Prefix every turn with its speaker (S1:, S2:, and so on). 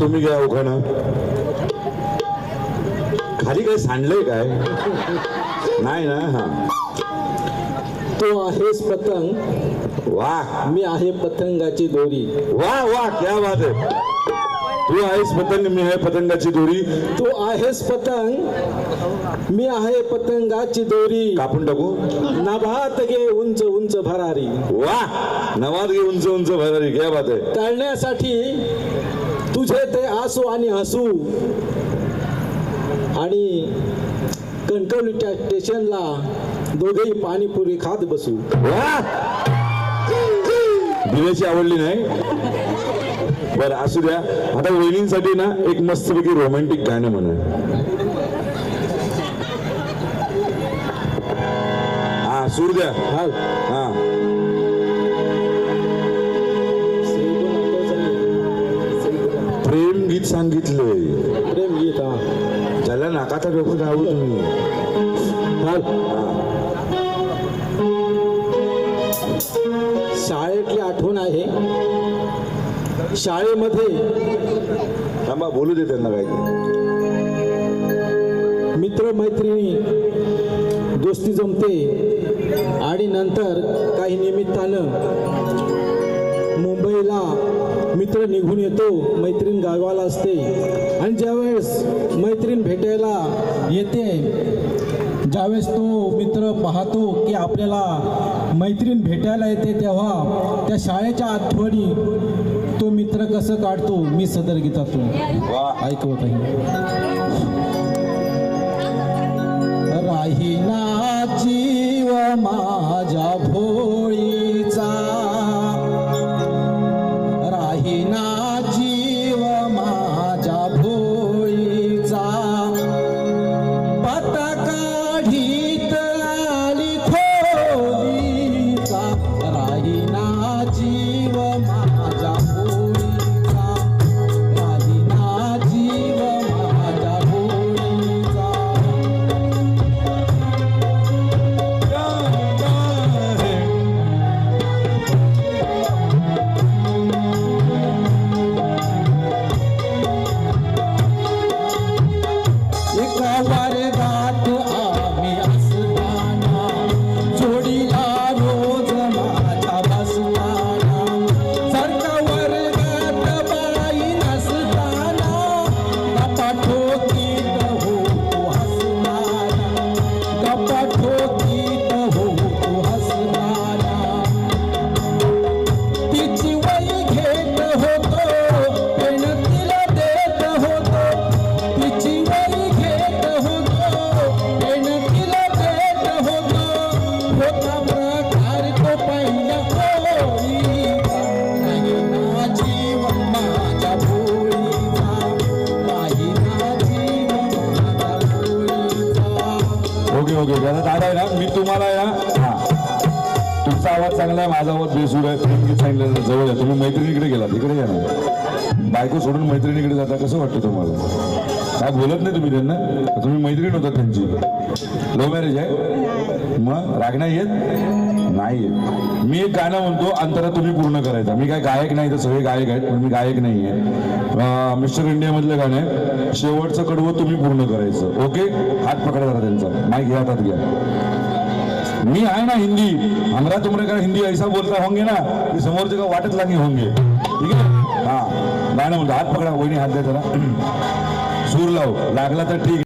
S1: तुम्ही घ्या उखाणा. खाली काय सांडलंय काय? नाही ना हा.
S2: तो आहेस पतंग.
S1: वा.
S2: मी आहे पतंगाची दोरी.
S1: वा वा क्या बात आहे. तू आहेस पतंग मी आहे पतंगाची दोरी.
S2: तू आहेस पतंग मी आहे पतंगाची दोरी.
S1: कापून टाकू?
S2: नभात घे उंच उंच भरारी.
S1: वा नवाज घे उंच उंच भरारी क्या बात आहे.
S2: तळण्यासाठी तुझे ते आसू आणि हसू आणि कणकवलीच्या स्टेशनला दोघेही पाणीपुरी खात बसू.
S1: दिव्याची आवडली नाही. बरं असू द्या. आता वहिनींसाठी ना एक मस्तपैकी रोमॅन्टिक गाणं म्हणा हा सूर द्या.
S2: हा
S1: हा. प्रेम गीत सांगितलंय.
S2: प्रेम गीत हा.
S1: त्याला नाकाचा डोकं जाऊ तुम्ही.
S2: शाळेतली आठवण आहे. शाळेमध्ये
S1: थांबा बोलू दे त्यांना काय
S2: मित्र मैत्रिणी दोस्ती जमते. आणि नंतर काही निमित्तानं मुंबईला मित्र निघून येतो मैत्रीण गावाला असते. आणि ज्यावेळेस मैत्रीण भेटायला येते ज्यावेळेस तो मित्र पाहतो की आपल्याला मैत्रीण भेटायला येते तेव्हा त्या शाळेच्या आठवणी तो मित्र कसं काढतो मी सदर गीतातून. ऐकवत आहे राहिना जीव माझ्या भोळीचा
S1: ओके ओके दादा आहे ना मी तुम्हाला आहे ना हा. तुमचा आवाज चांगला आहे माझा आवाज बेसूर आहे. प्रेम सांगितलं जवळ आहे. तुम्ही मैत्रिणीकडे गेला तिकडे या ना. बायको सोडून मैत्रिणीकडे जाता कसं वाटतं तुम्हाला? आज बोलत नाही तुम्ही त्यांना. तुम्ही मैत्रीण होता त्यांची. लव्ह मॅरेज आहे. मग राग नाही येत? नाही येत. मी एक गाणं म्हणतो अंतरा तुम्ही पूर्ण करायचा. मी काय गायक नाही तर सगळे गायक आहेत पण मी गायक नाही आहे. मिस्टर इंडियामधलं गाणं आहे. शेवटचं कडवं तुम्ही पूर्ण करायचं. ओके? हात पकडा जरा त्यांचा. माईक घ्या हातात घ्या. मी आहे ना हिंदी. हमरा तुमरे का हिंदी ऐसा बोलता होंगे ना की समोरचे का वाटत लागे होंगे. ठीक आहे? हा. गाणं म्हणतो. हात पकडा वहिनी हात द्या जरा. सूर लावू. लागला तर ठीक